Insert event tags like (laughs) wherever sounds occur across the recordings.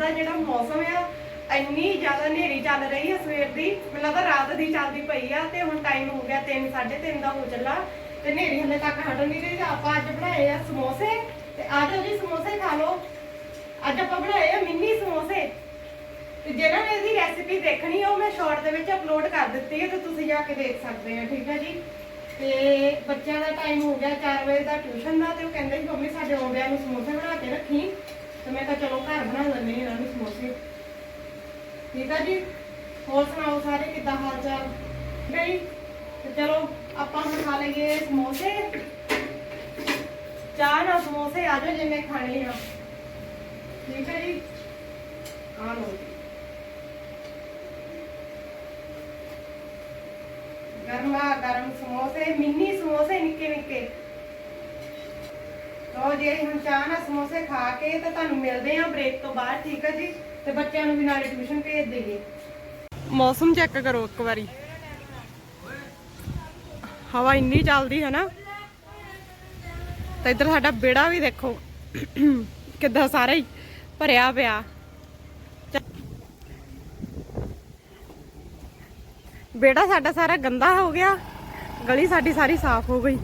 ਦਾ ਜਿਹੜਾ ਮੌਸਮ ਆ, ਇੰਨੀ ਜ਼ਿਆਦਾ ਹਨੇਰੀ ਚੱਲ ਰਹੀ ਆ ਸਵੇਰ ਦੀ। ਮੈਨੂੰ ਲੱਗਦਾ ਰਾਤ ਦੀ ਚੱਲਦੀ ਪਈ ਆ ਤੇ ਹੁਣ ਟਾਈਮ ਹੋ ਗਿਆ 3 3:30 ਦਾ ਹੋ ਚੱਲਾ। ਤੇ ਹਨੇਰੀ ਹਲੇ ਤੱਕ ਹਟ ਨਹੀਂ ਰਹੀ ਤੇ ਆਪਾਂ ਅੱਜ ਬਣਾਏ ਆ ਸਮੋਸੇ। ਤੇ ਆ ਜਾਓ ਜੀ ਸਮੋਸੇ ਖਾ ਲਓ। ਅੱਜ ਆਪਾਂ ਬਣਾਏ ਆ ਮਿੰਨੀ ਸਮੋਸੇ। ਤੇ ਜਿਹਨਾਂ ਨੇ ਇਹਦੀ ਰੈਸਿਪੀ ਦੇਖਣੀ ਉਹ ਮੈਂ ਸ਼ਾਰਟ ਦੇ ਵਿੱਚ ਅਪਲੋਡ ਕਰ ਦਿੱਤੀ ਹੈ ਤੇ ਤੁਸੀਂ ਜਾ ਕੇ ਦੇਖ ਸਕਦੇ ਹੋ ਠੀਕ ਹੈ ਜੀ? ਤੇ ਬੱਚਿਆਂ ਦਾ ਟਾਈਮ ਹੋ ਗਿਆ 4 ਵਜੇ ਦਾ ਟਿਊਸ਼ਨ ਦਾ ਤੇ ਉਹ ਕਹਿੰਦੇ ਸੀ, ਮੰਮੀ, ਸਾਡੇ ਆਉਂਦਿਆਂ ਨੂੰ ਸਮੋਸੇ ਬਣਾ ਕੇ ਰੱਖੀ। ਤੇ ਮੈਂ ਕਿਹਾ ਚਲੋ ਘਰ ਬਣਾ ਲੈਂਦੇ ਹਾਂ ਇਹਨਾਂ ਨੂੰ ਸਮੋਸੇ ਠੀਕ ਹੈ ਜੀ ਹੋਰ ਸੁਣਾਓ ਸਾਰੇ ਕਿੱਦਾਂ ਹਾਲ ਚਾਲ ਨਹੀਂ ਤੇ ਚਲੋ ਆਪਾਂ ਹੁਣ ਖਾ ਲਈਏ ਸਮੋਸੇ ਚਾਹ ਨਾਲ ਸਮੋਸੇ ਆ ਜਾਓ ਜਿੰਨੇ ਖਾਣੇ ਆ ਠੀਕ ਹੈ ਜੀ ਆ ਲਓ ਜੀ ਗਰਮਾ ਗਰਮ ਸਮੋਸੇ ਮਿੰਨੀ ਸਮੋਸੇ ਨਿੱਕੇ ਨਿੱਕੇ ਲਓ ਜੀ, ਅਸੀਂ ਹੁਣ ਚਾਹ ਨਾਲ ਸਮੋਸੇ ਖਾ ਕੇ ਤੇ ਤੁਹਾਨੂੰ ਮਿਲਦੇ ਆ ਬ੍ਰੇਕ ਤੋਂ ਬਾਅਦ, ਠੀਕ ਹੈ ਜੀ? ਤੇ ਬੱਚਿਆਂ ਨੂੰ ਵੀ ਨਾਲੇ ਟਿਊਸ਼ਨ ਭੇਜ ਦੇਈਏ। ਮੌਸਮ ਚੈੱਕ ਕਰੋ ਇੱਕ ਵਾਰੀ। ਹਵਾ ਇੰਨੀ ਚੱਲਦੀ ਹੈ ਨਾ। ਤੇ ਇੱਧਰ ਸਾਡਾ ਬੇੜਾ ਵੀ ਦੇਖੋ, ਕਿੱਦਾਂ ਸਾਰਾ ਹੀ ਭਰਿਆ ਪਿਆ। ਬੇੜਾ ਸਾਡਾ ਸਾਰਾ ਗੰਦਾ ਹੋ ਗਿਆ। ਗਲੀ ਸਾਡੀ ਸਾਰੀ ਸਾਫ਼ ਹੋ ਗਈ।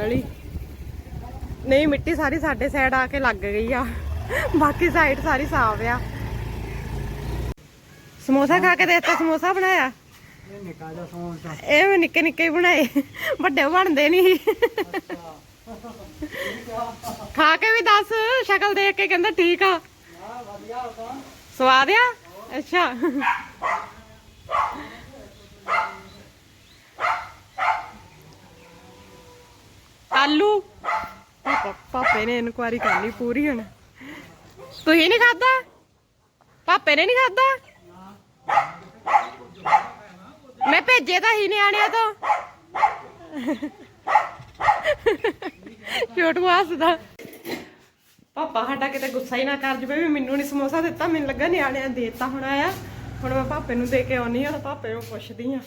ਗਲੀ। ਨਹੀਂ ਮਿੱਟੀ ਸਾਰੀ ਸਾਡੇ ਸਾਈਡ ਆ ਕੇ ਲੱਗ ਗਈ ਆ। ਬਾਕੀ ਸਾਈਡ ਸਾਰੀ ਸਾਫ਼ ਆ। ਸਮੋਸਾ ਖਾ ਕੇ ਦੇਤਾ ਸਮੋਸਾ ਬਣਾਇਆ? ਇਹ ਮੈਂ ਨਿੱਕੇ ਨਿੱਕੇ ਹੀ ਬਣਾਏ। ਵੱਡੇ ਬਣਦੇ ਨਹੀਂ ਖਾ ਕੇ ਵੀ ਦੱਸ ਸ਼ਕਲ ਦੇਖ ਕੇ ਕਹਿੰਦਾ ਠੀਕ ਆ। ਸਵਾਦ ਆ? ਅੱਛਾ। ਆਲੂ। ਪਾਪਾ ਨੇ ਇਨਕੁਆਰੀ ਕਰ ਲਈ ਪੂਰੀ ਹੁਣ। ਤੁਸੀਂ ਨਹੀਂ ਖਾਦਾ ਪਾਪੇ ਨੇ ਨਹੀਂ ਖਾਦਾ ਮੈਂ ਭੇਜੇ ਤਾਂ ਹੀ ਨਿਆਣਿਆਂ ਤੋਂ। ਛੋਟੂ ਹੱਸਦਾ ਪਾਪਾ ਸਾਡਾ ਕਿਤੇ ਗੁੱਸਾ ਹੀ ਨਾ ਕਰ ਜਵੇ ਵੀ ਮੈਨੂੰ ਨਹੀਂ ਸਮੋਸਾ ਦਿੱਤਾ ਮੈਨੂੰ ਲੱਗਾ ਨਿਆਣਿਆਂ ਨੇ ਦੇਤਾ ਹੋਣਾ ਆ ਹੁਣ ਮੈਂ ਪਾਪੇ ਨੂੰ ਦੇ ਕੇ ਆਉਣੀ ਆ ਪਾਪੇ ਨੂੰ ਪੁੱਛਦੀ ਆ।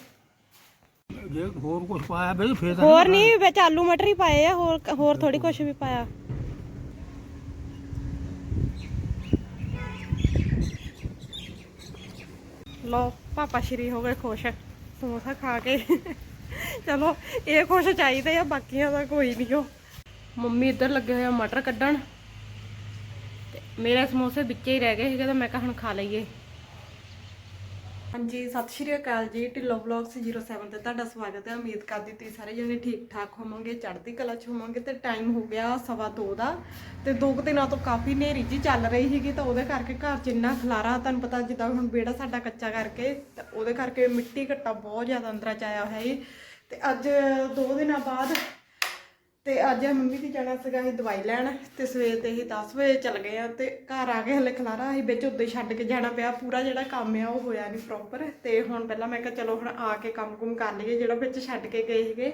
ਜੇ ਹੋਰ ਕੁਝ ਪਾਇਆ ਬਈ ਫੇਰ ਤਾਂ ਹੋਰ ਨਹੀਂ ਵਿੱਚ ਆਲੂ ਮਟਰ ਹੀ ਪਾਏ ਆ ਹੋਰ ਹੋਰ ਥੋੜੀ ਕੁਝ ਵੀ ਪਾਇਆ। ਲੋ ਪਾਪਾ ਸ਼੍ਰੀ ਹੋ ਗਏ ਖੁਸ਼ ਸਮੋਸਾ ਖਾ ਕੇ। ਚਲੋ ਇਹ ਖੁਸ਼ ਚਾਹੀਦੇ ਆ ਬਾਕੀਆਂ ਦਾ ਕੋਈ ਨਹੀਂ ਹੋ ਮੰਮੀ ਇੱਧਰ ਲੱਗੇ ਹੋਏ ਆ ਮਟਰ ਕੱਢਣ। ਤੇ ਮੇਰੇ ਸਮੋਸੇ ਵਿੱਚੇ ਹੀ ਰਹਿ ਗਏ ਸੀਗੇ ਤਾਂ ਮੈਂ ਕਿਹਾ ਹੁਣ ਖਾ ਲਈਏ। ਹਾਂਜੀ, ਸਤਿ ਸ਼੍ਰੀ ਅਕਾਲ ਜੀ, ਢਿੱਲੋ ਵਲੌਗਸ 07 ਤੇ ਤੁਹਾਡਾ ਸਵਾਗਤ ਹੈ। ਉਮੀਦ ਕਰਦੀ ਤੁਸੀਂ ਸਾਰੇ ਜਣੇ ਠੀਕ ਠਾਕ ਹੋਵੋਗੇ, ਚੜ੍ਹਦੀ ਕਲਾ ਚ ਹੋਵੋਗੇ ਤੇ ਟਾਈਮ ਹੋ ਗਿਆ ਸਵਾ ਦੋ ਦਾ ਤੇ ਦੋ ਕੁ ਦਿਨਾਂ ਤੋਂ ਕਾਫੀ ਹਨੇਰੀ ਜੀ ਚੱਲ ਰਹੀ ਸੀਗੀ ਤਾਂ ਉਹਦੇ ਕਰਕੇ ਘਰ ਚ ਇੰਨਾ ਖਲਾਰਾ, ਤੁਹਾਨੂੰ ਪਤਾ ਜਿੱਦਾਂ ਹੁਣ ਬੇੜਾ ਸਾਡਾ ਕੱਚਾ ਕਰਕੇ ਤੇ ਉਹਦੇ ਕਰਕੇ ਮਿੱਟੀ ਘੱਟਾ ਬਹੁਤ ਜ਼ਿਆਦਾ ਅੰਦਰ ਚ ਆਇਆ ਹੋਇਆ ਹੈ ਤੇ ਅੱਜ ਦੋ ਦਿਨਾਂ ਬਾਅਦ ਤੇ ਅੱਜ ਮੰਮੀ ਦੀ ਜਾਣਾ ਸੀਗਾ ਅਸੀਂ ਦਵਾਈ ਲੈਣ ਤੇ ਸਵੇਰ ਤੇ ਅਸੀਂ 10 ਵਜੇ ਚੱਲ ਗਏ ਆ ਤੇ ਘਰ ਆ ਕੇ ਹਲੇ ਖਲਾਰਾ, ਅਸੀਂ ਵਿੱਚ ਉੱਦੇ ਛੱਡ ਕੇ ਜਾਣਾ ਪਿਆ। ਪੂਰਾ ਜਿਹੜਾ ਕੰਮ ਆ ਉਹ ਹੋਇਆ ਨਹੀਂ ਪ੍ਰੋਪਰ ਤੇ ਹੁਣ ਪਹਿਲਾਂ ਮੈਂ ਕਿਹਾ ਚਲੋ ਹੁਣ ਆ ਕੇ ਕੰਮ-ਕੁਮ ਕਰ ਲਈਏ, ਜਿਹੜਾ ਵਿੱਚ ਛੱਡ ਕੇ ਗਏ ਸੀਗੇ।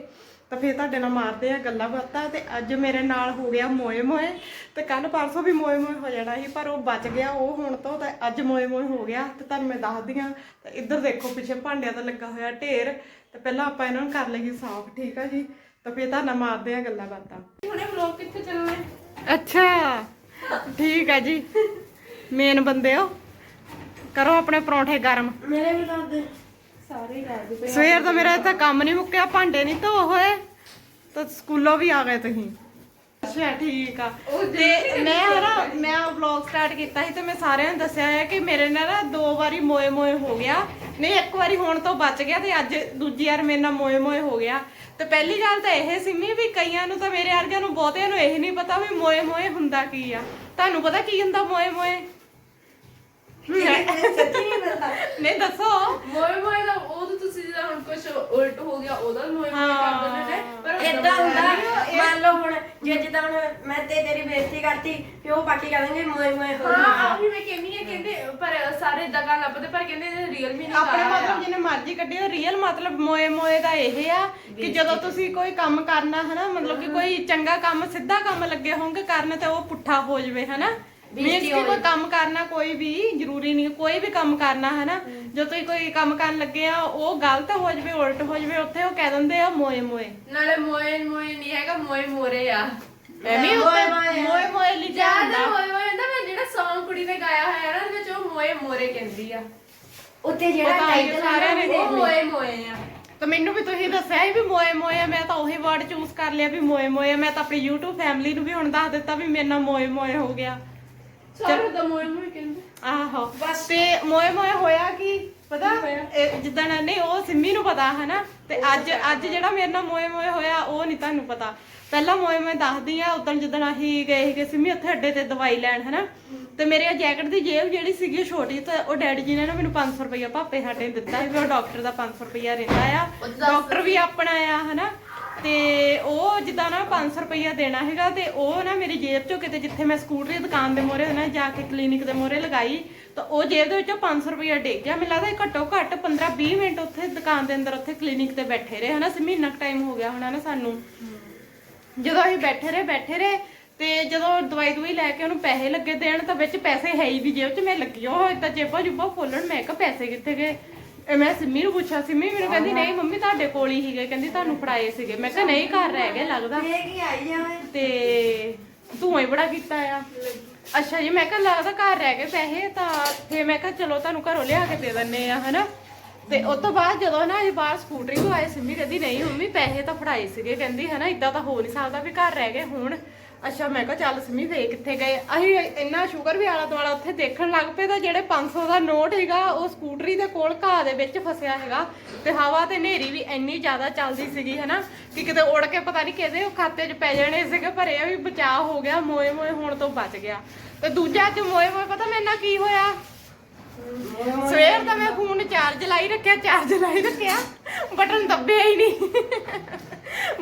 ਤਾਂ ਫਿਰ ਤੁਹਾਡੇ ਨਾਲ ਮਾਰਦੇ ਆ ਗੱਲਾਂ ਬਾਤਾਂ ਤੇ ਅੱਜ ਮੇਰੇ ਨਾਲ ਹੋ ਗਿਆ ਮੋਏ ਮੋਏ। ਤੇ ਕੱਲ ਪਰਸੋਂ ਵੀ ਮੋਏ ਮੋਏ ਹੋ ਜਾਣਾ ਸੀ, ਪਰ ਉਹ ਬਚ ਗਿਆ, ਉਹ ਹੁਣ ਤੋਂ ਤਾਂ ਅੱਜ ਮੋਏ ਮੋਏ ਹੋ ਗਿਆ। ਤੇ ਤੁਹਾਨੂੰ ਮੈਂ ਦੱਸਦੀ ਆ ਤੇ ਇੱਧਰ ਦੇਖੋ ਪਿੱਛੇ ਭਾਂਡਿਆਂ ਦਾ ਲੱਗਾ ਹੋਇਆ ਢੇਰ। ਤੇ ਪਹਿਲਾਂ ਆਪਾਂ ਇਹਨਾਂ ਨੂੰ ਕਰ ਲਈਏ ਸਾਫ਼, ਠੀਕ ਆ ਜੀ? ਤਾਂ ਫਿਰ ਤੁਹਾਨੂੰ ਮਾਰਦੇ ਆ ਗੱਲਾਂ ਬਾਤਾਂ। ਹੁਣੇ ਵਲੌਗ ਕਿੱਥੇ ਚੱਲਣਾ ਹੈ? ਅੱਛਾ ਠੀਕ ਹੈ ਜੀ। ਮੇਨ ਬੰਦੇ ਹੋ। ਕਰੋ ਆਪਣੇ ਪਰੌਂਠੇ ਗਰਮ। ਮੇਰੇ ਵੀ ਦੱਸ ਦੇ। ਸਾਰੇ ਹੀ ਕਰ ਦੇ ਸਵੇਰ ਦਾ ਮੇਰਾ ਇੱਥੇ ਕੰਮ ਨਹੀਂ ਮੁੱਕਿਆ ਭਾਂਡੇ ਨਹੀਂ ਧੋ ਹੋਏ ਤਾਂ ਸਕੂਲੋਂ ਵੀ ਆ ਗਏ ਤੁਸੀਂ। ਅੱਛਾ ਠੀਕ ਆ। ਤੇ ਮੈਂ ਹਨਾ ਮੈਂ ਵਲੌਗ ਸਟਾਰਟ ਕੀਤਾ ਸੀ ਤੇ ਮੈਂ ਸਾਰਿਆਂ ਨੂੰ ਦੱਸਿਆ ਹੈ ਕਿ ਮੇਰੇ ਨਾਲ ਨਾ ਦੋ ਵਾਰੀ ਮੋਏ ਮੋਏ ਹੋ ਗਿਆ। ਨਹੀਂ ਇੱਕ ਵਾਰੀ ਹੋਣ ਤੋਂ ਬਚ ਗਿਆ ਤੇ ਅੱਜ ਦੂਜੀ ਵਾਰ ਮੇਰੇ ਨਾਲ ਮੋਏ ਮੋਏ ਹੋ ਗਿਆ। ਤੇ ਪਹਿਲੀ ਗੱਲ ਤਾਂ ਇਹ ਸਿੰਮੀ ਵੀ ਕਈਆਂ ਨੂੰ ਤਾਂ ਮੇਰੇ ਵਰਗਿਆਂ ਨੂੰ ਬਹੁਤਿਆਂ ਨੂੰ ਇਹ ਨਹੀਂ ਪਤਾ ਵੀ ਮੋਏ ਮੋਏ ਹੁੰਦਾ ਕੀ ਆ। ਤੁਹਾਨੂੰ ਪਤਾ ਕੀ ਹੁੰਦਾ ਮੋਏ ਮੋਏ ਨਹੀਂ ਪਤਾ। ਨਹੀਂ ਦੱਸੋ। ਮੋਏ ਮੋਏ ਦਾ ਉਹ ਤਾਂ ਤੁਸੀਂ ਜਿਹੜਾ ਹੁਣ ਕੁਝ ਉਲਟ ਹੋ ਗਿਆ ਉਹਦਾ ਮੋਏ ਮੋਏ ਕਰ ਦਿੰਦੇ ਨੇ ਪਰ ਏਦਾਂ ਹੁੰਦਾ। ਮੰਨ ਲਓ ਹੁਣ ਜੇ ਜਿੱਦਾਂ ਹੁਣ ਮੈਂ ਤੇ ਤੇਰੀ ਬੇਇੱਜ਼ਤੀ ਕਰਤੀ ਫਿਰ ਉਹ ਪਾਰਟੀ ਕਰਾਂਗੇ ਮੋਏ ਮੋਏ ਹੋ ਹਾਂ ਜਾਊਗਾ। ਆਪ ਵੀ ਮੈਂ ਕਹਿੰਦੀ ਆ ਕਹਿੰਦੇ ਪਰ ਸਾਰੇ ਇਦਾਂ ਗੱਲ ਲੱਭਦੇ ਪਰ ਕਹਿੰਦੇ ਰੀਅਲ ਵੀ ਨਹੀਂ ਆਪਣੇ ਮਤਲਬ ਜਿਹਨੇ ਮਰਜ਼ੀ ਕੱਢਿਓ ਰੀਅਲ ਮਤਲਬ ਮੋਏ ਮੋਏ ਦਾ ਇਹ ਆ ਕਿ ਜਦੋਂ ਤੁਸੀਂ ਕੋਈ ਕੰਮ ਕਰਨਾ ਹਨਾ ਮਤਲਬ ਕਿ ਕੋਈ ਚੰਗਾ ਕੰਮ ਸਿੱਧਾ ਕੰਮ ਲੱਗੇ ਹੋਵੋਗੇ ਕਰਨ ਤੇ ਉਹ ਪੁੱਠਾ ਹੋ ਜਾਵੇ ਹਨਾ? ਮੀਨਸ ਕਿ ਕੋਈ ਕੰਮ ਕਰਨਾ ਕੋਈ ਵੀ ਜ਼ਰੂਰੀ ਨਹੀਂ ਕੋਈ ਵੀ ਕੰਮ ਕਰਨਾ ਹਨਾ? ਜਦੋਂ ਤੁਸੀਂ ਕੋਈ ਕੰਮ ਕਰਨ ਲੱਗੇ ਆ ਉਹ ਗਲਤ ਹੋ ਜਾਵੇ ਉਲਟ ਹੋ ਜਾਵੇ ਉੱਥੇ ਉਹ ਕਹਿ ਦਿੰਦੇ ਆ ਮੋਏ ਮੋਏ। ਨਾਲੇ ਮੋਏ ਮੋਏ ਨਹੀਂ ਹੈਗਾ ਮੋਏ ਮੋਰੇ ਆ। ਐਵੇਂ ਉੱਤੇ ਮੋਏ ਮੋਏ ਯਾਰ ਹੁੰਦਾ। ਹੋਏ ਹੋਏ ਹੁੰਦਾ ਮੈਂ ਜਿਹੜਾ Song ਕੁੜੀ ਨੇ ਗਾਇਆ ਹੋਇਆ ਨਾ ਉਹਦੇ ਵਿੱਚ ਉਹ ਮੋਏ ਮੋਰੇ ਕਹਿੰਦੀ ਆ। ਉੱਤੇ ਜਿਹੜਾ ਹੀ ਟਾਈਟਲ ਸਾਰਿਆਂ ਨੇ ਉਹ ਮੋਏ ਮੋਏ ਆ। ਤਾਂ ਮੈਨੂੰ ਵੀ ਤੁਸੀਂ ਦੱਸਿਆ ਸੀ ਵੀ ਮੋਏ ਮੋਏ ਆ, ਮੈਂ ਤਾਂ ਉਹੀ ਵਰਡ ਚੂਜ਼ ਕਰ ਲਿਆ ਵੀ ਮੋਏ ਮੋਏ ਆ। ਮੈਂ ਤਾਂ ਆਪਣੀ YouTube ਫੈਮਿਲੀ ਨੂੰ ਵੀ ਹੁਣ ਦੱਸ ਦਿੱਤਾ ਵੀ ਮੇਰੇ ਨਾਲ ਮੋਏ ਮੋਏ ਹੋ ਗਿਆ। ਸਾਰੇ ਤਾਂ ਮੋਏ ਮੋਏ ਕਹਿੰਦੇ। ਆਹੋ ਤੇ ਮੋਏ ਮੋਏ ਹੋਇਆ ਕੀ ਪਤਾ? ਇਹ ਜਿੱਦਾਂ ਨਾ- ਨਹੀਂ ਉਹ ਸਿੰਮੀ ਨੂੰ ਪਤਾ ਹਨਾ? ਤੇ ਅੱਜ ਅੱਜ ਜਿਹੜਾ ਮੇਰੇ ਨਾਲ ਮੋਏ ਮੋਏ ਹੋਇਆ ਉਹ ਨਹੀਂ ਤੁਹਾਨੂੰ ਪਤਾ। ਪਹਿਲਾਂ ਮੋਏ ਮੋਏ ਦੱਸਦੀ ਆ ਉਦੋਂ ਜਿੱਦਣ ਅਸੀਂ ਗਏ ਸੀਗੇ ਸਿੰਮੀ ਉੱਥੇ ਅੱਡੇ ਤੇ ਦਵਾਈ ਲੈਣ ਹਨਾ? ਤੇ ਮੇਰੇ ਜੈਕਟ ਦੀ ਜੇਬ ਜਿਹੜੀ ਸੀਗੀ ਛੋਟੀ ਤੇ ਉਹ ਡੈਡੀ ਜੀ ਨੇ ਨਾ ਮੈਨੂੰ 500 ਰੁਪਇਆ ਪਾਪੇ ਸਾਡੇ ਦਿੱਤਾ ਸੀ ਵੀ ਉਹ ਡਾਕਟਰ ਦਾ 500 ਰੁਪਇਆ ਰਹਿੰਦਾ ਆ। ਡਾਕਟਰ ਵੀ ਆਪਣਾ ਆ ਹਨਾ? ਤੇ ਉਹ ਜਿੱਦਾਂ ਨਾ 500 ਰੁਪਇਆ ਦੇਣਾ ਹੈਗਾ ਤੇ ਉਹ ਨਾ ਮੇਰੀ ਜੇਬ ਚੋਂ ਕਿਤੇ ਜਿੱਥੇ ਮੈਂ ਸਕੂਟਰੀ ਦੀ ਦੁਕਾਨ ਦੇ ਮੋਰੇ ਨਾ ਜਾ ਕੇ ਕਲੀਨਿਕ ਦੇ ਮੋਰੇ ਲਗਾਈ, ਤਾਂ ਉਹ ਜੇਬ ਦੇ ਵਿੱਚੋਂ 500 ਰੁਪਇਆ ਡਿੱਗ ਗਿਆ। ਮੈਨੂੰ ਲੱਗਦਾ ਘੱਟੋ ਘੱਟ 15 20 ਮਿੰਟ ਉੱਥੇ ਦੁਕਾਨ ਦੇ ਅੰਦਰ ਉੱਥੇ ਕਲੀਨਿਕ ਤੇ ਬੈਠੇ ਰਹੇ। ਹਨਾ ਮਹੀਨਾ ਇੰਨਾ ਟਾਈਮ ਹੋ ਗਿਆ ਹੋਣਾ ਨਾ ਸਾਨੂੰ। ਜਦੋਂ ਅਸੀਂ ਬੈਠੇ ਰਹੇ ਬੈਠੇ ਰਹੇ, ਤੇ ਜਦੋਂ ਦਵਾਈ ਦਵਾਈ ਲੈ ਕੇ ਉਹਨੂੰ ਪੈਸੇ ਲੱਗੇ ਦੇਣ, ਤਾਂ ਵਿੱਚ ਪੈਸੇ ਹੈ ਹੀ ਵੀ ਜੇਬ 'ਚ। ਮੈਂ ਲੱਗੀ ਉਹ ਇਦਾਂ ਜੇਬਾਂ ਜੁਬਾਂ ਫੋਲਣ ਮੈਂ ਕਿਹਾ ਪੈਸੇ ਕਿੱਥੇ ਗਏ? ਇਹ ਮੈਂ ਸਿੰਮੀ ਨੂੰ ਪੁੱਛਿਆ ਸਿੰਮੀ ਮੈਨੂੰ ਕਹਿੰਦੀ ਨਹੀਂ ਮੰਮੀ ਤੁਹਾਡੇ ਕੋਲ ਹੀ ਸੀਗੇ। ਕਹਿੰਦੀ ਤੁਹਾਨੂੰ ਫੜਾਏ ਸੀਗੇ। ਮੈਂ ਕਿਹਾ ਨਹੀਂ ਘਰ ਰਹਿ ਗਏ ਲੱਗਦਾ। ਇਹ ਕੀ ਆਈ ਜਾਵੇ ਤੇ ਧੂਆਂ ਹੀ ਬੜਾ ਕੀਤਾ ਆ। ਅੱਛਾ ਜੀ ਮੈਂ ਕਿਹਾ ਲੱਗਦਾ ਘਰ ਰਹਿ ਗਏ ਪੈਸੇ ਤਾਂ ਫੇ ਮੈਂ ਕਿਹਾ ਚਲੋ ਤੁਹਾਨੂੰ ਘਰੋਂ ਲਿਆ ਕੇ ਦੇ ਦਿੰਨੇ ਆ ਹਨਾ? ਤੇ ਉਸ ਤੋਂ ਬਾਅਦ ਜਦੋਂ ਨਾ ਇਹ ਬਾਹਰ ਸਕੂਟਰੀ ਤੋਂ ਆਏ ਸਿੰਮੀ ਕਹਿੰਦੀ ਨਹੀਂ ਮੰਮੀ ਪੈਸੇ ਤਾਂ ਫੜਾਏ ਸੀਗੇ। ਕਹਿੰਦੀ ਹਨਾ ਇਦਾਂ ਤਾਂ ਹੋ ਨਹੀਂ ਸਕਦਾ ਵੀ ਘਰ ਰਹਿ ਗਏ ਹੁਣ। ਅੱਛਾ, ਮੈਂ ਕਿਹਾ ਚੱਲ ਸਿੰਮੀ ਵੇ ਕਿੱਥੇ ਗਏ। ਅਸੀਂ ਇੰਨਾ ਸ਼ੂਗਰ ਵੀ ਆਲਾ ਦੁਆਲਾ ਉੱਥੇ ਦੇਖਣ ਲੱਗ ਪਏ ਤਾਂ ਜਿਹੜੇ 500 ਦਾ ਨੋਟ ਹੈਗਾ ਉਹ ਸਕੂਟਰੀ ਦੇ ਕੋਲ ਘਾਹ ਦੇ ਵਿੱਚ ਫਸਿਆ ਹੈਗਾ ਤੇ ਹਵਾ ਤੇ ਹਨੇਰੀ ਵੀ ਇੰਨੀ ਜ਼ਿਆਦਾ ਚੱਲਦੀ ਸੀਗੀ, ਹਨਾ, ਕਿ ਕਿਤੇ ਉੜ ਕੇ ਪਤਾ ਨਹੀਂ ਕਿਹਦੇ ਉਹ ਖਾਤੇ 'ਚ ਪੈ ਜਾਣੇ ਸੀਗੇ, ਪਰ ਇਹ ਵੀ ਬਚਾਅ ਹੋ ਗਿਆ ਮੋਏ ਮੋਏ ਹੋਣ ਤੋਂ ਬਚ ਗਿਆ। ਤੇ ਦੂਜਾ ਅੱਜ ਮੋਏ ਮੋਏ ਪਤਾ ਮੇਰੇ ਨਾਲ ਕੀ ਹੋਇਆ? ਸਵੇਰ ਦਾ ਮੈਂ ਫੋਨ ਚਾਰਜ ਲਾਈ ਰੱਖਿਆ, ਚਾਰਜ ਲਾਈ ਰੱਖਿਆ, ਬਟਨ ਦੱਬਿਆ ਹੀ ਨਹੀਂ।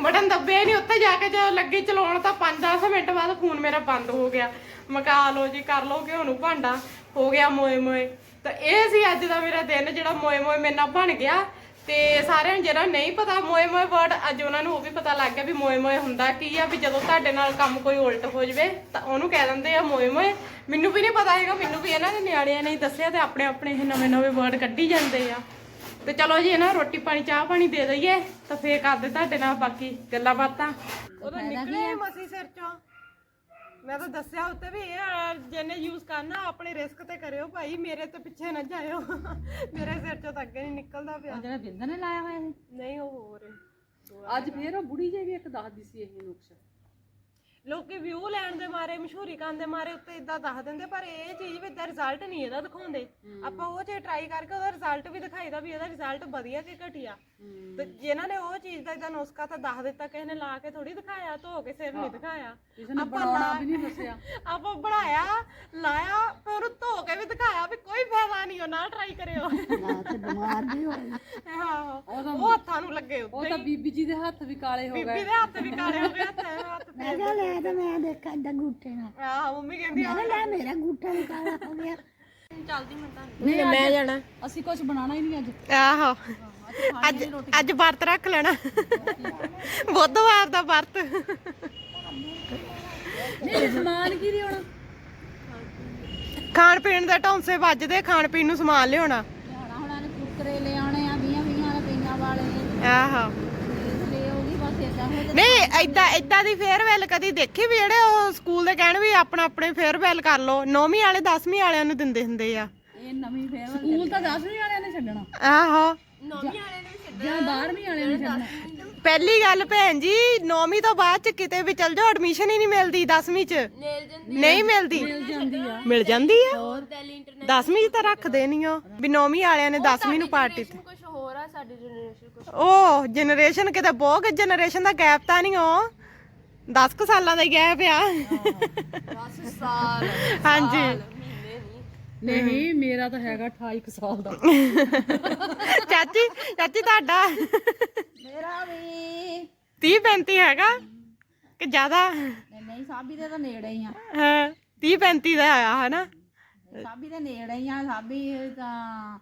ਬਟਨ ਦੱਬਿਆ ਹੀ ਨਹੀਂ ਉੱਥੇ ਜਾ ਕੇ ਜਦੋਂ ਲੱਗੀ ਚਲਾਉਣ ਤਾਂ 5-10 ਮਿੰਟ ਬਾਅਦ ਫੋਨ ਮੇਰਾ ਬੰਦ ਹੋ ਗਿਆ। ਮਕਾ ਲਓ ਜੀ, ਕਰ ਲਓ ਕਿ ਉਹਨੂੰ ਭਾਂਡਾ। ਹੋ ਗਿਆ ਮੋਏ ਮੋਏ। ਤਾਂ ਇਹ ਸੀ ਅੱਜ ਦਾ ਮੇਰਾ ਦਿਨ, ਜਿਹੜਾ ਮੋਏ ਮੋਏ ਮੇਰੇ ਨਾਲ ਬਣ ਗਿਆ। ਤੇ ਸਾਰਿਆਂ ਨੂੰ ਜਿਹੜਾ ਨਹੀਂ ਪਤਾ, ਮੋਏ ਮੋਏ ਵਰਡ ਅੱਜ ਉਹਨਾਂ ਨੂੰ ਉਹ ਵੀ ਪਤਾ ਲੱਗ ਗਿਆ ਵੀ ਮੋਏ ਮੋਏ ਹੁੰਦਾ ਕੀ ਆ, ਵੀ ਜਦੋਂ ਤੁਹਾਡੇ ਨਾਲ ਕੰਮ ਕੋਈ ਉਲਟ ਹੋ ਜਵੇ, ਤਾਂ ਉਹਨੂੰ ਕਹਿ ਦਿੰਦੇ ਆ ਮੋਏ ਮੋਏ। ਮੈਨੂੰ ਵੀ ਨਹੀਂ ਪਤਾ ਹੈਗਾ, ਮੈਨੂੰ ਵੀ ਇਹਨਾਂ ਦੇ ਨਿਆਣਿਆਂ ਨੇ ਦੱਸਿਆ ਤੇ ਆਪਣੇ ਆਪਣੇ ਇਹ ਨਵੇਂ ਨਵੇਂ ਵਰਡ ਕੱਢੀ ਜਾਂਦੇ ਆ। ਤੇ ਚਲੋ ਜੀ ਇਹਨਾਂ ਰੋਟੀ ਪਾਣੀ ਚਾਹ ਪਾਣੀ ਦੇ ਦਈਏ ਤਾਂ ਫੇਰ ਕਰਦੇ ਤੁਹਾਡੇ ਨਾਲ ਬਾਕੀ ਗੱਲਾਂ ਬਾਤਾਂ। ਉਹਦਾ ਨਿਕਲੇ ਮਸੀ ਸਿਰ ਚੋਂ। ਮੈਂ ਤਾਂ ਦੱਸਿਆ ਉੱਤੇ ਵੀ ਇਹ ਜਿਹਨੇ ਯੂਜ਼ ਕਰਨਾ ਆਪਣੇ ਰਿਸਕ ਤੇ ਕਰਿਓ ਭਾਈ ਮੇਰੇ ਤੇ ਪਿੱਛੇ ਨਾ ਜਾਇਓ। ਮੇਰੇ ਸਿਰ ਚੋਂ ਤਾਂ ਅੱਗੇ ਨਹੀਂ ਨਿਕਲਦਾ ਪਿਆ। ਜਿਹੜਾ ਬਿੰਦ ਨੇ ਲਾਇਆ ਹੋਇਆ ਨਹੀਂ ਉਹ ਹੋਰ ਅੱਜ ਫੇਰ ਉਹ ਬੁੜੀ ਜਿਹੀ ਵੀ ਇੱਕ ਦੱਸਦੀ ਸੀ ਇਹ ਨੁਕਸ। ਲੋਕੀ ਵਿਊ ਲੈਣ ਦੇ ਮਾਰੇ ਮਸ਼ਹੂਰੀ ਕਰਨ ਦੇ ਮਾਰੇ ਉੱਤੇ ਇਦਾਂ ਦੱਸ ਦਿੰਦੇ ਪਰ ਇਹ ਚੀਜ਼ ਵਿੱਚ ਦਾ ਰਿਜ਼ਲਟ ਨਹੀਂ ਇਹਦਾ ਦਿਖਾਉਂਦੇ। ਆਪਾਂ ਉਹ ਚੀਜ਼ ਟਰਾਈ ਕਰਕੇ ਉਹਦਾ ਰਿਜ਼ਲਟ ਵੀ ਦਿਖਾਈਦਾ ਵੀ ਇਹਦਾ ਰਿਜ਼ਲਟ ਵਧੀਆ ਕਿ ਘਟੀਆ। ਤੇ ਜਿਨ੍ਹਾਂ ਨੇ ਉਹ ਚੀਜ਼ ਦਾ ਇਦਾਂ ਨੁਸਖਾ ਤਾਂ ਦੱਸ ਦਿੱਤਾ ਕਿਸੇ ਨੇ ਲਾ ਕੇ ਥੋੜੀ ਦਿਖਾਇਆ ਧੋ ਕੇ ਸਿਰ ਨਹੀਂ ਦਿਖਾਇਆ। ਕਿਸੇ ਨੇ ਬਣਾਉਣਾ ਵੀ ਨਹੀਂ ਦੱਸਿਆ। (laughs) ਆਪਾਂ ਬਣਾਇਆ ਲਾਇਆ ਫਿਰ ਉਹਨੂੰ ਧੋ ਕੇ ਵੀ ਦਿਖਾਇਆ ਵੀ ਕੋਈ ਫਾਇਦਾ ਨਹੀਂ ਉਹ ਨਾ ਟਰਾਈ ਕਰਿਓ। ਤੇ ਬਿਮਾਰ ਵੀ ਹੋਈ ਹਾਂ ਉਹ ਹੱਥਾਂ ਨੂੰ ਲੱਗੇ ਉਹ ਉੱਤੇ ਤਾਂ ਬੀਬੀ ਜੀ ਦੇ ਹੱਥ ਵੀ ਕਾਲੇ ਹੋ ਬੀਬੀ ਗਏ ਦੇ ਹੱਥ ਵੀ ਕਾਲੇ ਹੋ ਗਏ ਹੱਥ ਹੱਥ ਮੈਂ ਕਿਹਾ ਲੈ ਤੇ ਮੈਂ ਦੇਖਾ ਏਦਾਂ ਗੂਠੇ ਨਾਲ। ਆਹ ਮੰਮੀ ਕਹਿੰਦੀ ਆ ਮੈਂ ਕਿਹਾ ਲੈ ਮੇਰਾ ਗੂਠਾ ਵੀ ਕਾਲਾ ਹੋ ਗਿਆ। ਨਹੀਂ ਮੈਂ ਜਾਣਾ। ਅਸੀਂ ਕੁਝ ਬਣਾਉਣਾ ਹੀ ਨਹੀਂ ਅੱਜ। ਆਹੋ। ਅੱਜ ਅੱਜ ਵਰਤ ਰੱਖ ਲੈਣਾ। (laughs) ਬੁੱਧਵਾਰ ਦਾ ਵਰਤ। ਨਹੀਂ ਸਮਾਨ ਕੀ ਲਿਆਉਣਾ? ਖਾਣ ਪੀਣ ਦੇ ਢੌਂਸੇ ਵੱਜਦੇ ਖਾਣ ਪੀਣ ਨੂੰ ਸਮਾਨ ਲਿਆਉਣਾ। ਲਿਆਉਣਾ ਹੁਣ ਨੇ ਕੁੱਕਰੇ ਲੈ ਆਉਣੇ ਆ 20 20 ਵਾਲੇ ਪਈਆਂ ਵਾਲੇ। ਆਹੋ। ਲੈ ਨਹੀਂ ਐਦਾਂ ਐਦਾਂ ਦੀ ਫੇਅਰਵੈਲ ਕਦੀ ਦੇਖੀ ਵੀ ਜਿਹੜੇ ਉਹ ਸਕੂਲ ਦੇ ਕਹਿਣ ਵੀ ਆਪਣਾ ਆਪਣੇ ਫੇਅਰਵੈਲ ਕਰ ਲਓ 9ਵੀਂ ਵਾਲੇ 10ਵੀਂ ਵਾਲਿਆਂ ਨੂੰ ਦਿੰਦੇ ਹੁੰਦੇ ਆ। ਇਹ ਨਵੀਂ ਫੇਰ ਸਕੂਲ ਤਾਂ 10ਵੀਂ ਵਾਲਿਆਂ ਨੇ ਛੱਡਣਾ। ਆਹੋ। ਜਾਂ 12ਵੀਂ ਵਾਲਿਆਂ ਨੇ ਛੱਡਣਾ ਪਹਿਲੀ ਗੱਲ ਭੈਣ ਜੀ 9ਵੀਂ ਤੋਂ ਬਾਅਦ ਚ ਕਿਤੇ ਵੀ ਚਲ ਜਾਓ ਐਡਮਿਸ਼ਨ ਹੀ ਨਹੀਂ ਮਿਲਦੀ 10ਵੀਂ ਚ। ਨਹੀਂ ਮਿਲਦੀ। ਜਾਂਦੀ ਆ। ਮਿਲ ਜਾਂਦੀ ਆ? 10ਵੀਂ ਚ ਤਾਂ ਰੱਖਦੇ ਨਹੀਂ ਹੋ ਵੀ 9ਵੀਂ ਵਾਲਿਆਂ ਨੇ 10ਵੀਂ ਨੂੰ ਪਾਰਟੀ ਤੇ ਕੁਝ ਹੋਰ ਆ ਸਾਡੀ ਜਨਰੇਸ਼ਨ ਕੁਝ ਉਹ ਜਨਰੇਸ਼ਨ ਕਿਤੇ ਬਹੁਤ ਜਨਰੇਸ਼ਨ ਦਾ ਗੈਪ ਤਾਂ ਨਹੀਂ ਉਹ। 10 ਕੁ ਸਾਲਾਂ ਦਾ ਹੀ ਗੈਪ ਆ। 10 ਸਾਲ ਹਾਂਜੀ। ਨਹੀਂ ਮੇਰਾ ਤਾਂ ਹੈਗਾ 28 ਕੁ ਸਾਲ ਦਾ। (laughs) ਚਾਚੀ ਚਾਚੀ ਤੁਹਾਡਾ? ਮੇਰਾ ਵੀ। 30 35 ਹੈਗਾ? ਕਿ ਜ਼ਿਆਦਾ? ਨਹੀਂ ਨਹੀਂ ਸਾਬੀ ਦੇ ਤਾਂ ਨੇੜੇ ਹੀ ਆ। ਹਾਂ 30 35 ਦਾ ਆਇਆ ਹਨਾ? ਸਾਬੀ ਦੇ ਨੇੜੇ ਹੀ ਆ। ਸਾਬੀ ਤਾਂ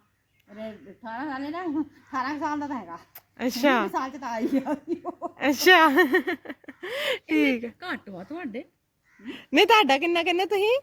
ਰੇ 18 ਸਾਲੇ ਨਾ 18 ਸਾਲ ਦਾ ਤਾਂ ਹੈਗਾ। ਅੱਛਾ। ਸਾਲ ਚ ਤਾਂ ਆਈ ਆ। ਅੱਛਾ। ਠੀਕ। ਘੱਟ ਵਾ ਤੁਹਾਡੇ? ਨਹੀਂ ਤੁਹਾਡਾ ਕਿੰਨਾ ਕਹਿੰਦੇ ਤੁਸੀਂ?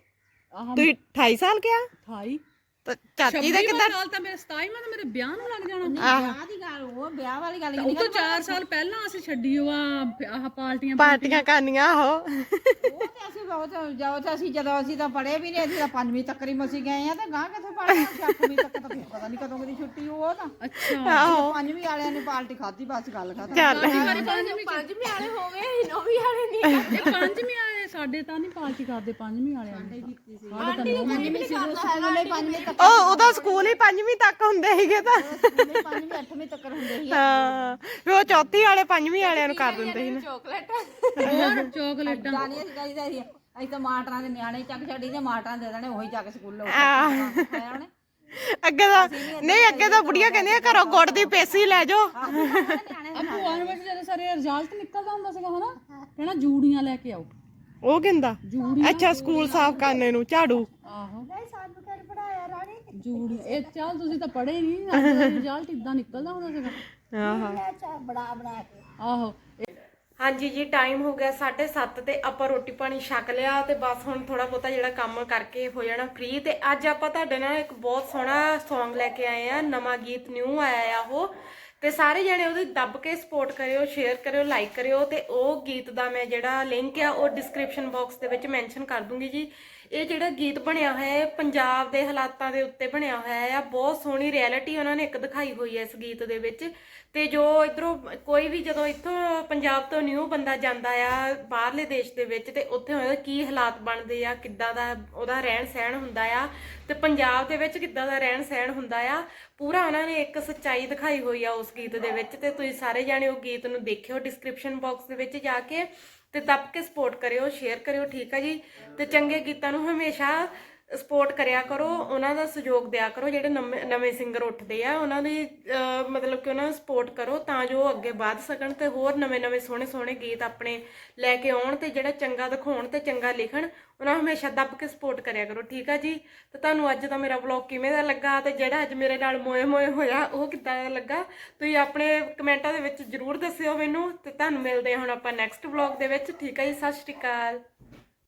ਆਹ ਤੁਸੀਂ 28 ਸਾਲ ਕਿਹਾ 28 ਤੇ ਚਾਚੀ ਦਾ ਕਿੱਦਾਂ? ਸਾਲ ਤਾਂ ਮੇਰੇ 27 ਮੈਂ ਤਾਂ ਮੇਰੇ ਵਿਆਹ ਨੂੰ ਲੱਗ ਜਾਣਾ। ਵਿਆਹ ਦੀ ਗੱਲ ਉਹ ਵਿਆਹ ਵਾਲੀ ਗੱਲ ਉਹ ਤੋਂ 4 ਸਾਲ ਪਹਿਲਾਂ ਅਸੀਂ ਛੱਡੀ ਉਹ ਆਹ ਪਾਰਟੀਆਂ ਪਾਰਟੀਆਂ ਕਰਨੀਆਂ ਉਹ। ਉਹ ਤੇ ਅਸੀਂ ਬਹੁਤ ਜਾਓ ਤੇ ਅਸੀਂ ਜਦੋਂ ਅਸੀਂ ਤਾਂ ਪੜ੍ਹੇ ਵੀ ਨਹੀਂ ਅਸੀਂ ਤਾਂ ਪੰਜਵੀਂ ਤੱਕ ਹੀ ਮਸੀਂ ਗਏ ਆ ਤੇ ਗਾਂ ਕਿੱਥੇ ਆ ਅੱਠਵੀਂ ਤੱਕ ਤਾਂ ਫਿਰ ਪਤਾ ਨਹੀਂ ਕਦੋਂ ਦੀ ਛੁੱਟੀ ਉਹ ਤਾਂ। ਅੱਛਾ। ਪੰਜਵੀਂ ਵਾਲਿਆਂ ਨੇ ਪਾਰਟੀ ਖਾਧੀ ਬਸ ਗੱਲ ਖਤਮ। ਚੱਲ। ਪੰਜਵੀਂ ਵਾਲੇ ਹੋ ਗਏ ਨੌਵੀਂ ਵਾਲੇ ਨਹੀਂ ਇਹ ਪੰਜਵੀਂ ਵਾਲੇ ਸਾਡੇ ਤਾਂ ਨਹੀਂ ਪਾਰਟੀ ਕਰਦੇ ਪੰਜਵੀਂ ਵਾਲਿਆਂ ਨੇ। ਸਾਡੇ ਤਾਂ ਪੰਜਵੀਂ ਸਕੂਲੇ ਪੰਜਵੀਂ ਤੱਕ ਉਹਦਾ ਸਕੂਲ ਹੀ ਪੰਜਵੀਂ ਤੱਕ ਹੁੰਦੇ ਸੀਗੇ ਤਾਂ। ਸਕੂਲੇ ਪੰਜਵੀਂ ਅੱਠਵੀਂ ਤੱਕ ਹੁੰਦੇ ਸੀ ਹਾਂ ਵੀ ਉਹ ਚੌਥੀ ਵਾਲੇ ਪੰਜਵੀਂ ਵਾਲਿਆਂ ਨੂੰ ਕਰ ਦਿੰਦੇ ਸੀ ਨਾ। ਚਾਕਲੇਟ ਹੋਰ ਚਾਕਲੇਟਾਂ। ਦਾਨੀ ਅਸੀਂ ਕਹੀਦਾ ਸੀ ਅਸੀਂ ਤਾਂ ਮਾਟਰਾਂ ਦੇ ਨਿਆਣੇ ਚੱਕ ਛੱਡੀ ਤੇ ਮਾਟਰਾਂ ਦੇ ਦੇਣੇ ਉਹੀ ਜਾ ਕੇ ਸਕੂਲੋਂ ਖਾਇਆ ਉਹਨੇ। ਅੱਗੇ ਤਾਂ ਨਹੀਂ ਅੱਗੇ ਤਾਂ ਬੁੜੀਆਂ ਕਹਿੰਦੀਆਂ ਘਰੋਂ ਗੁੜ ਦੀ ਪੇਸੀ ਲੈ ਜਾਓ। ਭੂਆ ਨੂੰ ਵਿੱਚ ਜਦੋਂ ਸਾਰੇ ਰਿਜ਼ਲਟ ਨਿਕਲਦਾ ਹੁੰਦਾ ਸੀਗਾ ਹਨਾ ਕਹਿਣਾ ਜੂੜੀਆਂ ਲੈ ਕੇ ਆਓ। ਉਹ ਕਹਿੰਦਾ ਅੱਛਾ ਸਕੂਲ ਸਾਫ਼ ਕਰਨੇ ਨੂੰ ਝਾੜੂ। ਆਹੋ। ਨਹੀਂ ਸਾਨੂੰ ਜੂੜੀ ਇਹ ਚੱਲ ਤੁਸੀਂ ਤਾਂ ਪੜ੍ਹੇ ਨਹੀਂ ਅੱਜ ਰਿਜ਼ਲਟ ਇਦਾਂ ਨਿਕਲਦਾ ਹੁੰਦਾ ਸੀਗਾ। ਆਹਾ। ਆਹੋ। ਹਾਂਜੀ ਜੀ ਟਾਈਮ ਹੋ ਗਿਆ 7:30 ਤੇ ਆਪਾਂ ਰੋਟੀ ਪਾਣੀ ਛਕ ਲਿਆ ਤੇ ਬਸ ਹੁਣ ਥੋੜਾ ਬਹੁਤਾ ਜਿਹੜਾ ਕੰਮ ਕਰਕੇ ਹੋ ਜਾਣਾ ਫ੍ਰੀ ਤੇ ਅੱਜ ਆਪਾਂ ਤੁਹਾਡੇ ਨਾਲ ਇੱਕ ਬਹੁਤ ਸੋਹਣਾ Song ਲੈ ਕੇ ਆਏ ਆ ਨਵਾਂ ਗੀਤ ਨਿਊ ਆਇਆ ਆ ਉਹ। ਤੇ ਸਾਰੇ ਜਣੇ ਉਹਦੀ ਦੱਬ ਕੇ ਸਪੋਰਟ ਕਰਿਓ ਸ਼ੇਅਰ ਕਰਿਓ ਲਾਈਕ ਕਰਿਓ ਤੇ ਉਹ ਗੀਤ ਦਾ ਮੈਂ ਜਿਹੜਾ ਲਿੰਕ ਆ ਉਹ ਡਿਸਕ੍ਰਿਪਸ਼ਨ ਬਾਕਸ ਦੇ ਵਿੱਚ ਮੈਂਸ਼ਨ ਕਰ ਦੂੰਗੀ ਜੀ। ਇਹ ਜਿਹੜਾ ਗੀਤ ਬਣਿਆ ਹੋਇਆ ਹੈ ਪੰਜਾਬ ਦੇ ਹਾਲਾਤਾਂ ਦੇ ਉੱਤੇ ਬਣਿਆ ਹੋਇਆ ਆ ਬਹੁਤ ਸੋਹਣੀ ਰਿਐਲਿਟੀ ਉਹਨਾਂ ਨੇ ਇੱਕ ਦਿਖਾਈ ਹੋਈ ਹੈ ਇਸ ਗੀਤ ਦੇ ਵਿੱਚ। ਤੇ ਜੋ ਇਧਰੋਂ ਕੋਈ ਵੀ ਜਦੋਂ ਇੱਥੋਂ ਪੰਜਾਬ ਤੋਂ ਨਿਊ ਬੰਦਾ ਜਾਂਦਾ ਆ ਬਾਹਰਲੇ ਦੇਸ਼ ਦੇ ਵਿੱਚ, ਤੇ ਉੱਥੇ ਉਹਦੇ ਕੀ ਹਾਲਾਤ ਬਣਦੇ ਆ, ਕਿੱਦਾਂ ਦਾ ਉਹਦਾ ਰਹਿਣ ਸਹਿਣ ਹੁੰਦਾ ਆ, ਤੇ ਪੰਜਾਬ ਦੇ ਵਿੱਚ ਕਿੱਦਾਂ ਦਾ ਰਹਿਣ ਸਹਿਣ ਹੁੰਦਾ ਆ, ਪੂਰਾ ਉਹਨਾਂ ਨੇ ਇੱਕ ਸੱਚਾਈ ਦਿਖਾਈ ਹੋਈ ਆ ਉਸ ਗੀਤ ਦੇ ਵਿੱਚ। ਤੇ ਤੁਸੀਂ ਸਾਰੇ ਜਾਣੇ ਉਹ ਗੀਤ ਨੂੰ ਦੇਖਿਓ ਡਿਸਕ੍ਰਿਪਸ਼ਨ ਬਾਕਸ ਦੇ ਵਿੱਚ ਜਾ ਕੇ। ਤੇ ਦੱਬ ਕੇ ਸਪੋਰਟ ਕਰਿਓ ਸ਼ੇਅਰ ਕਰਿਓ, ਠੀਕ ਆ ਜੀ? ਤੇ ਚੰਗੇ ਗੀਤਾਂ ਨੂੰ ਹਮੇਸ਼ਾ ਸਪੋਰਟ ਕਰਿਆ ਕਰੋ, ਉਹਨਾਂ ਦਾ ਸਹਿਯੋਗ ਦਿਆ ਕਰੋ, ਜਿਹੜੇ ਨਵੇਂ ਨਵੇਂ ਸਿੰਗਰ ਉੱਠਦੇ ਆ, ਉਹਨਾਂ ਦੀ ਮਤਲਬ ਕਿ ਉਹਨਾਂ ਨੂੰ ਸਪੋਰਟ ਕਰੋ ਤਾਂ ਜੋ ਉਹ ਅੱਗੇ ਵੱਧ ਸਕਣ ਤੇ ਹੋਰ ਨਵੇਂ-ਨਵੇਂ ਸੋਹਣੇ-ਸੋਹਣੇ ਗੀਤ ਆਪਣੇ ਲੈ ਕੇ ਆਉਣ ਤੇ ਜਿਹੜਾ ਚੰਗਾ ਦਿਖਾਉਣ ਤੇ ਚੰਗਾ ਲਿਖਣ, ਉਹਨਾਂ ਨੂੰ ਹਮੇਸ਼ਾ ਦੱਬ ਕੇ ਸਪੋਰਟ ਕਰਿਆ ਕਰੋ, ਠੀਕ ਆ ਜੀ? ਤੇ ਤੁਹਾਨੂੰ ਅੱਜ ਦਾ ਮੇਰਾ ਵਲੌਗ ਕਿਵੇਂ ਦਾ ਲੱਗਾ ਤੇ ਜਿਹੜਾ ਅੱਜ ਮੇਰੇ ਨਾਲ ਮੋਏ-ਮੋਏ ਹੋਇਆ, ਉਹ ਕਿੱਦਾਂ ਦਾ ਲੱਗਾ? ਤੁਸੀਂ ਆਪਣੇ ਕਮੈਂਟਾਂ ਦੇ ਵਿੱਚ ਜਰੂਰ ਦੱਸਿਓ ਮੈਨੂੰ ਤੇ ਤੁਹਾਨੂੰ ਮਿਲਦੇ ਹਾਂ ਹੁਣ ਆਪਾਂ ਨੈਕਸਟ ਵਲੌਗ ਦੇ ਵਿੱਚ, ਠੀਕ ਆ ਜੀ? ਸਤਿ ਸ਼੍ਰੀ ਅਕਾਲ।